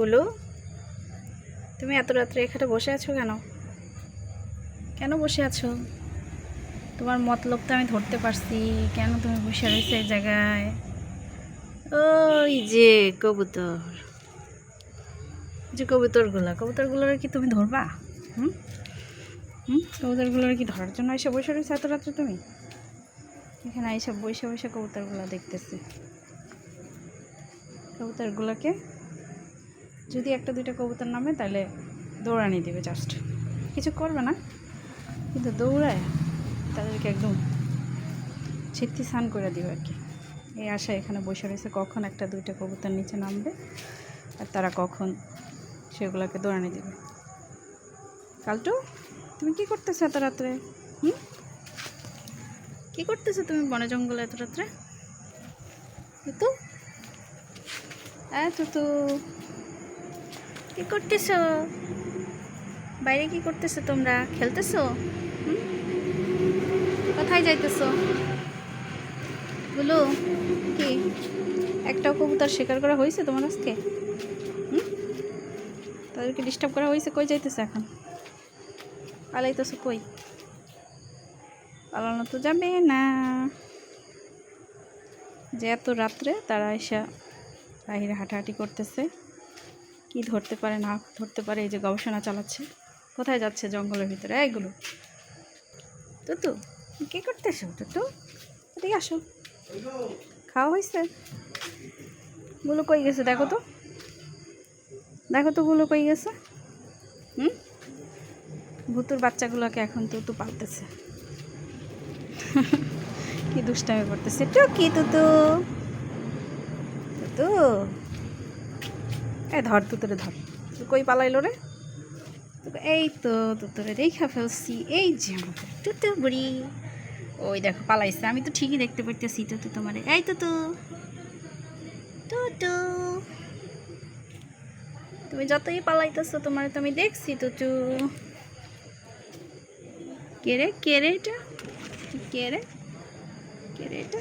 গুলো তুমি এত রাত্রে এখানে বসে আছো কেন? কেন বসে আছো? তোমার মতলব তো আমি ধরতে পারছি, কেন তুমি বসে রয়েছো এই জায়গায়? ওই যে কবুতর। যে কবুতরগুলো, কবুতরগুলোর কি তুমি ধরবা? হুম? হুম? কবুতরগুলোর কি ধরার জন্য এসে বসে রয়েছে এত রাত্রে তুমি? এখানে এইসব বসে বসে কবুতরগুলো দেখতেছে। কবুতরগুলোকে যদি একটা দুইটা কবুতর নামে, তাহলে দৌড়ানি দেবে জাস্ট কিছু করবে না। কিন্তু দৌড়ায়, তাদেরকে একদম ছিত্তি স্নান করে দিবে আর কি। এই আশা এখানে বসে রয়েছে কখন একটা দুইটা কবুতর নিচে নামবে, আর তারা কখন সেগুলোকে দৌড়ানি দেবে। কালটু, তুমি কি করতেছো এত রাত্রে? হুম? কী করতেছো তুমি বনে জঙ্গলে এত রাত্রে? তো এত তো কি করতেছো? বাইরে কি করতেছো তোমরা? খেলতেছো? কোথায় যাইতেছো? বলো, কি? একটাও কবুতর শিকার করা হয়েছে তোমার আজকে? তাদেরকে ডিস্টার্ব করা হয়েছে, কই যাইতেছে এখন? পালাইতেছো কই? পালানো তো যাবে না। যে এত রাত্রে তারা এসে বাইরে হাঁটাহাঁটি করতেছে। কি ধরতে পারে, না ধরতে পারে, এই যে গবেষণা চালাচ্ছে। কোথায় যাচ্ছে জঙ্গলের ভিতরে? এইগুলো তো তো কী করতেছো? তো এদিকে আসো। খাওয়া হয়েছে? গুলো কই গেছে দেখো তো। দেখো তো গুলো কই গেছে। হুম? ভুতুর বাচ্চাগুলোকে এখন তো তো পালতেছে। কি দুষ্টামি করতেছে। তো কি তো এই ধর তুতরে ধর। কই পালাইলো রে? এই তো তুতরে দেখা ফেলছি। এই যে আমাদের তুতু বুড়ি। ওই দেখো, পালাইছে। আমি তো ঠিকই দেখতে পাইতেছি, তো তো তোমারে। এই তো। তো তো। তুমি যতই পালাইতেছো, তোমার তো আমি দেখছি, তো তু। কে রে? কে রে এটা? কে রে? কে রে এটা?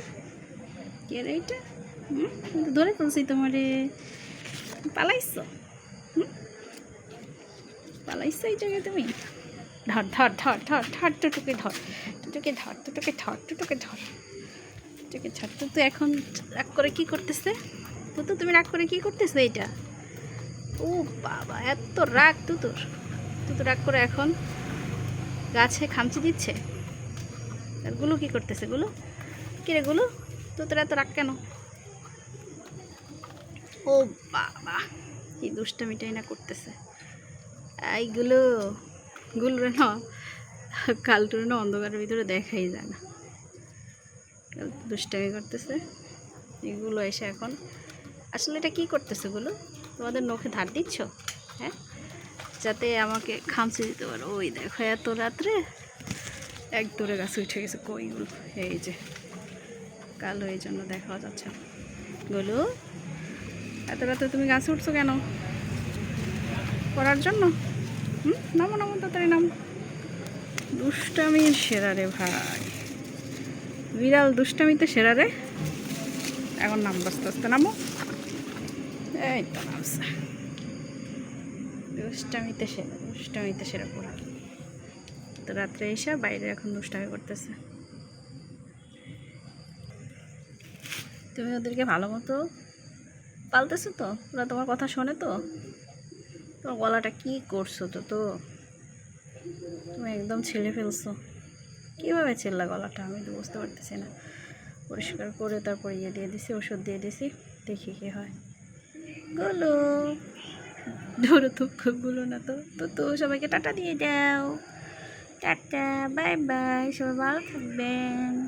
কে রে এটা? হুম? ধরে ফেলছি তোমারে। পালাইছো? পালাইছো এই জায়গায় তুমি? ধর ধর ধর ধর ধর টুটুকে ধর। টুটুকে ধর টুটুকে ধর টুটুকে ধর। টুটুকে ধর তো তো এখন রাগ করে কি করতেছে? তো তো তুমি রাগ করে কি করতেছে এটা ও বাবা, এত রাগ তুতুর তুতু রাগ করে এখন গাছে খামচি দিচ্ছে। আরগুলো কি করতেছে, গুলো? কিরে গুলো? তুতোর এত রাগ কেন? ও বাবা, কি দুষ্টামিটাই না করতেছে। এইগুলো গুলো না কালটুর না অন্ধকারের ভিতরে দেখাই যায় না। দুষ্টামি করতেছে। এগুলো এসে এখন আসলে এটা কি করতেছে গুলো? তোমাদের নখে ধার দিচ্ছ? হ্যাঁ? যাতে আমাকে খামচি দিতে পারো। ওই দেখো, এত রাত্রে এক দূরে গাছে উঠে গেছে কইগুলো এই যে, কালো এই জন্য দেখা যাচ্ছে। গুলো? এত রাতে তুমি গাছে উঠছো কেন? পড়ার জন্য? হুম? নামো নামো, তাড়াতাড়ি নামো। দুষ্টামির সেরা রে ভাই। বিড়াল দুষ্টামিতে সেরা রে। এখন নাম আস্তে আস্তে নামো। এই তো নামছে। দুষ্টামিতে সেরা দুষ্টামিতে সেরা পুরা। তো রাত্রে এসে বাইরে এখন দুষ্টামি করতেছে। তুমি ওদেরকে ভালো মতো পালতেছো তো? ওরা তোমার কথা শোনে তো? তোমার গলাটা কি করছ তো তো? তুমি একদম ছেলে ফেলছো। কীভাবে ছেড়লা গলাটা? আমি তো বুঝতে পারতেছি না। পরিষ্কার করে তারপর ইয়ে দিয়ে দিছি, ওষুধ দিয়ে দিছি, দেখি কী হয়। গুলো। ধরো তো গুলো না তো। তো তো, সবাইকে টাটা দিয়ে দাও। টাটা, বাই বাই, সবাই ভালো থাকবেন।